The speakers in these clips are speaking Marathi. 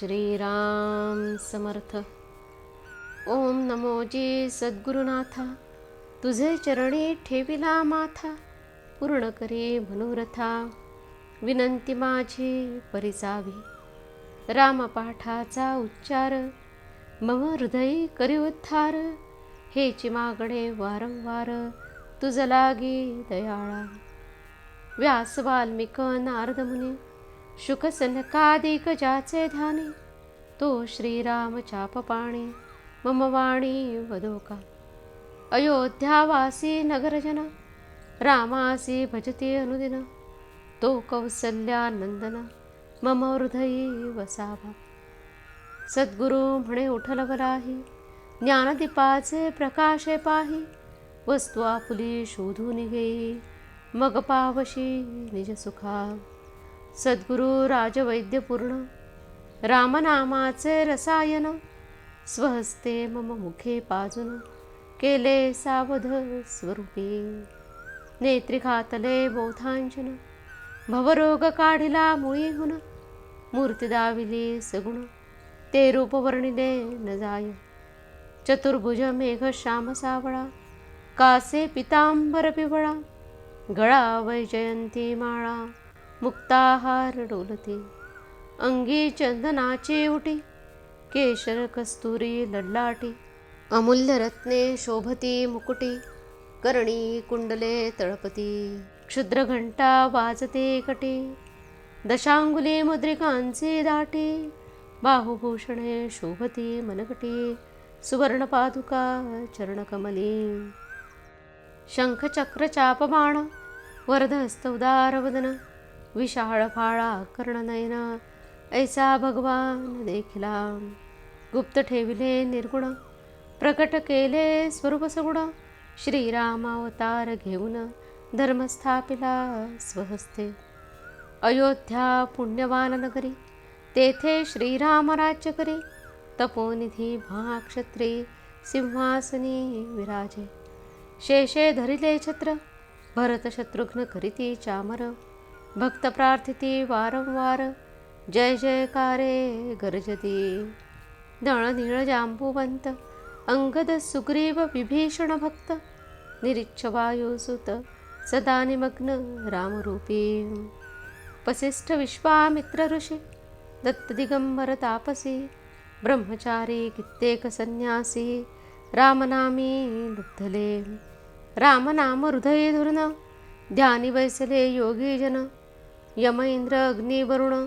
श्रीराम समर्थ. ओम नमो जे सद्गुरुनाथा. तुझे चरणी ठेविला माथा. पूर्ण करे मनोरथा. विनंती माझी परिचावी रामपाठाचा उच्चार. मम हृदय करी उद्धार. हेची मागणे वारंवार. तुझ लागी दयाळा. व्यास वाल्मिक नारद मुनी ध्याने। जाचे तो श्रीरामचापपाणि मम वाणी वदोका अयोध्यावासी नगरजन रामासी भजते अनुदिन। तो कौसल्यानंदन मम हृदयी वसावा। सद्गुरु म्हणे उठलवलाही ज्ञानदीपाचे प्रकाशे पाही। वस्तू आपुली शोधून घेई मग पावशी निज सुखा सद्गुरू राजवैद्यपूर्ण रामनामाचे रसायन स्वहस्ते मम मुखे पाजून केले सावध स्वरूपी. नेत्रिखातले बोधांजन भवरोग काढिला मुळीहून मूर्ती दाविली सगुण ते रूप वर्णिले न जाय. चतुर्भुज मेघ श्याम सावळा कासे पितांबर पिवळा गळा वैजयंती माळा. मुक्ताहार डोलते अंगी चंदनाची उटी केशर कस्तुरी लडलाटी अमूल्य रत्ने शोभती मुकुटी करणी कुंडले तळपती. क्षुद्र घंटा वाजते कटी दशांगुले मुद्रिकांचे दाटी. बाहुभूषणे शोभती मनकटी सुवर्णपादुका चरणकमली. शंखचक्र चापबाण वरदहस्त उदारवदन विशाळ काळा कर्णनयन ऐसा भगवान देखिला. गुप्त ठेविले निर्गुण प्रकट केले स्वरूप सगुण. श्रीरामावतार घेऊन धर्मस्थापिला स्वहस्ते. अयोध्या पुण्यवान नगरी तेथे श्रीराम राज्य करी. तपोनिधी महाक्षत्री सिंहासनी विराजे. शेषे धरिले छत्र भरत शत्रुघ्न करीती चामर. भक्त प्रार्थिती वारंवार. जय जयकारे गर्जती. दळनिळ जांबुवंत. अंगद सुग्रीव विभीषण भक्त. निरीच्छ वायुसुत सदा निमग्न रामरूपी. वसिष्ठ विश्वामित्र ऋषी. दत्त दिगंबर तापसी. ब्रह्मचारी कित्येक संन्यासी. रामनामी लुब्धले. रामनाम हृदय धुरण. ध्यानी वैसले योगी जन यम इंद्र अग्निवरुण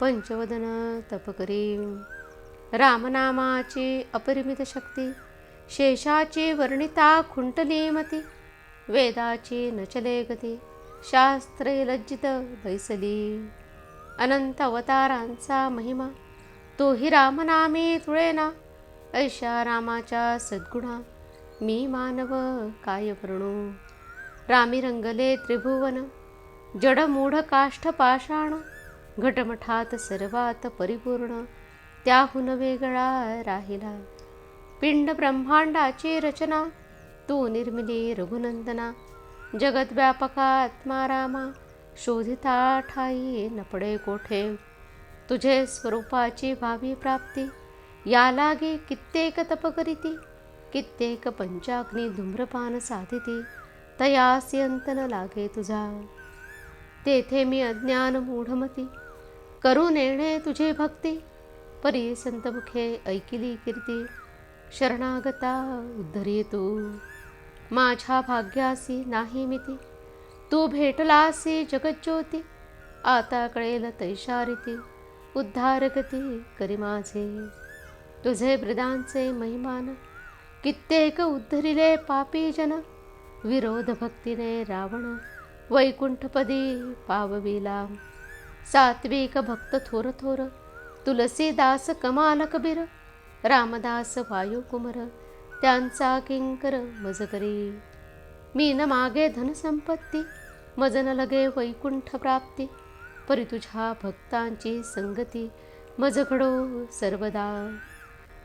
पंचवदन तपकरी रामनामाची अपरिमित शक्ती शेषाची वर्णिता खुंटलीमती वेदाची नचले गती शास्त्रे लज्जित बैसली. अनंत अवतारांचा महिमा तोही रामनामी तुळेना ऐशा रामाच्या सद्गुणा मी मानव काय वृणू रामी रंगले त्रिभुवन जडमूढ काष्ठ पाषाण घटमठात सर्वात परिपूर्ण त्याहून वेगळा राहिला. पिंड ब्रह्मांडाची रचना तू निर्मिली रघुनंदना जगद्व्यापका आत्मा रामा शोधिता ठाई नपडे कोठे? तुझे स्वरूपाची भावी प्राप्ती या लागे कित्येक तप करीती कित्येक पंचाग्नी धूम्रपान साधिती तयासी अंत न लागे तुझा. तेथे मी अज्ञान मूढमती. करून येणे तुझे भक्ती. परी संतमुखे ऐकिली कीर्ती. शरणागता उद्धरी तू माझ्या भाग्यासी नाही मिती. तू भेटलासी जगज्योती. आता कळेल तैशारिती. उद्धारगती करी माझे. तुझे ब्रदांचे महिमान. कित्येक उद्धरिले पापी जन. विरोध भक्तीने रावण. वैकुंठपदी पावविला. सात्विक भक्त थोर थोर तुलसीदास कमाल कबीर रामदास वायुकुमर त्यांचा किंकर मज करी मी न मागे धनसंपत्ती मज न लगे वैकुंठ प्राप्ती परी तुझ्या भक्तांची संगती मज घडो सर्वदा.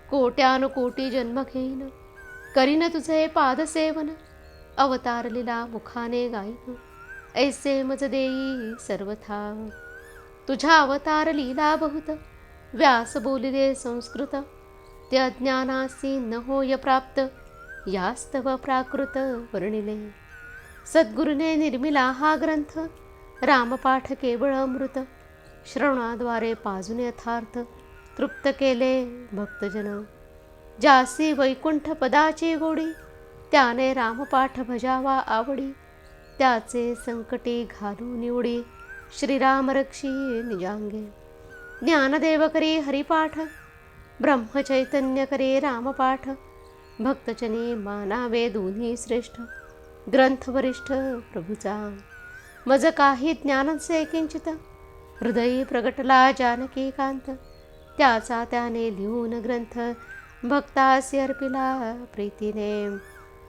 कोट्यानुकोटी जन्म घेईन करीन तुझे पादसेवन अवतारलीला मुखाने गायन ऐसे मज देई सर्वथा। तुझ्या अवतार लीला बहुत व्यास बोलिले संस्कृत। ते अज्ञानासी न होय प्राप्त यास्तव प्राकृत वर्णिले। सद्गुरुने निर्मिला हा ग्रंथ रामपाठ केवळ अमृत। श्रवणाद्वारे पाजून यथार्थ तृप्त केले भक्तजन। जासी वैकुंठ पदाची गोडी त्याने रामपाठ भजावा आवडी। त्याचे संकटी घालू निवडी श्रीराम रक्षी निजांगे. ज्ञानदेव करी हरिपाठ. ब्रह्मचैतन्य करे रामपाठ. भक्तचनी मानावे दोन्ही श्रेष्ठ. ग्रंथवरिष्ठ प्रभुचा प्रभूचा मज काही ज्ञानसे किंचित. हृदयी प्रगटला जानकी कांत त्याचा त्याने लिहून ग्रंथ. भक्तासी अर्पिला प्रीतीने.